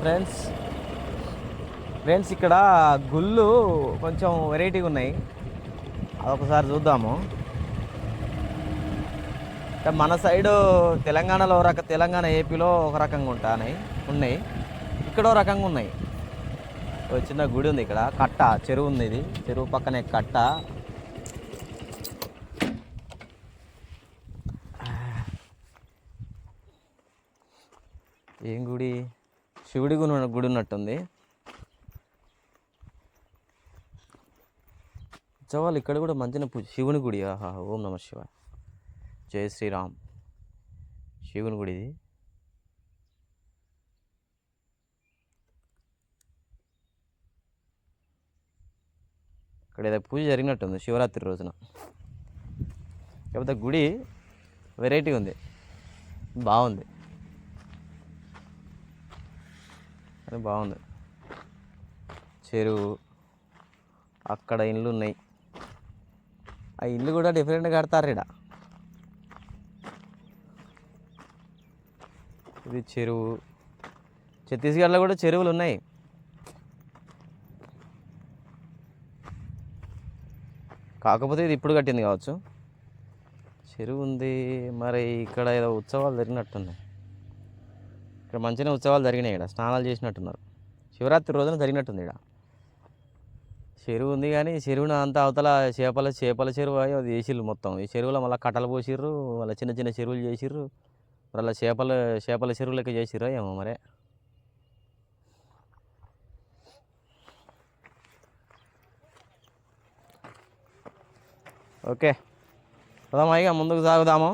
Friends friends ఇక్కడ గుళ్ళు కొంచెం వెరైటీగా ఉన్నాయి. అదొకసారి చూద్దాము. అంటే మన సైడు తెలంగాణలో రక తెలంగాణ ఏపీలో ఒక రకంగా ఉంటాయి ఉన్నాయి. ఇక్కడ ఒక రకంగా ఉన్నాయి. ఒక చిన్న గుడి ఉంది ఇక్కడ. కట్ట చెరువు ఉంది ఇది. చెరువు పక్కనే కట్ట. ఏం గుడి? శివుడి గుడి గుడి ఉన్నట్టుంది. ఉత్సవాలు ఇక్కడ కూడా మంచిగా పూజ శివుని గుడి. ఆహా ఓం నమ శివ జయ శ్రీరామ్. శివుని గుడి ఇది. ఇక్కడ ఏదో పూజ జరిగినట్టుంది శివరాత్రి రోజున. కాకపోతే గుడి వెరైటీ ఉంది. బాగుంది. అది బాగుంది. చెరువు అక్కడ ఇండ్లు ఉన్నాయి ఆ ఇల్లు కూడా డిఫరెంట్గా కడతారు ఇక్కడ ఇది చెరువు. ఛత్తీస్గఢ్లో కూడా చెరువులు ఉన్నాయి కాకపోతే ఇది ఇప్పుడు కట్టింది కావచ్చు. చెరువు ఉంది. మరి ఇక్కడ ఏదో ఉత్సవాలు జరిగినట్టున్నాయి. ఇక్కడ మంచిగా ఉత్సవాలు జరిగినాయి ఇక్కడ. స్నానాలు చేసినట్టున్నారు. శివరాత్రి రోజున జరిగినట్టుంది ఇక్కడ. చెరువు ఉంది కానీ చెరువున అంతా అవతల చేపల చేపల చెరువు అవి అది వేసిర్రు మొత్తం. ఈ చెరువులో మళ్ళీ కట్టలు పోసిర్రు మళ్ళీ చిన్న చిన్న చెరువులు చేసిర్రు మళ్ళీ చేపలు చేపల చేపల చెరువు లెక్క చేసిర్రు ఏమో మరే. ఓకే. పోదామా ఇక ముందుకు సాగుదాము.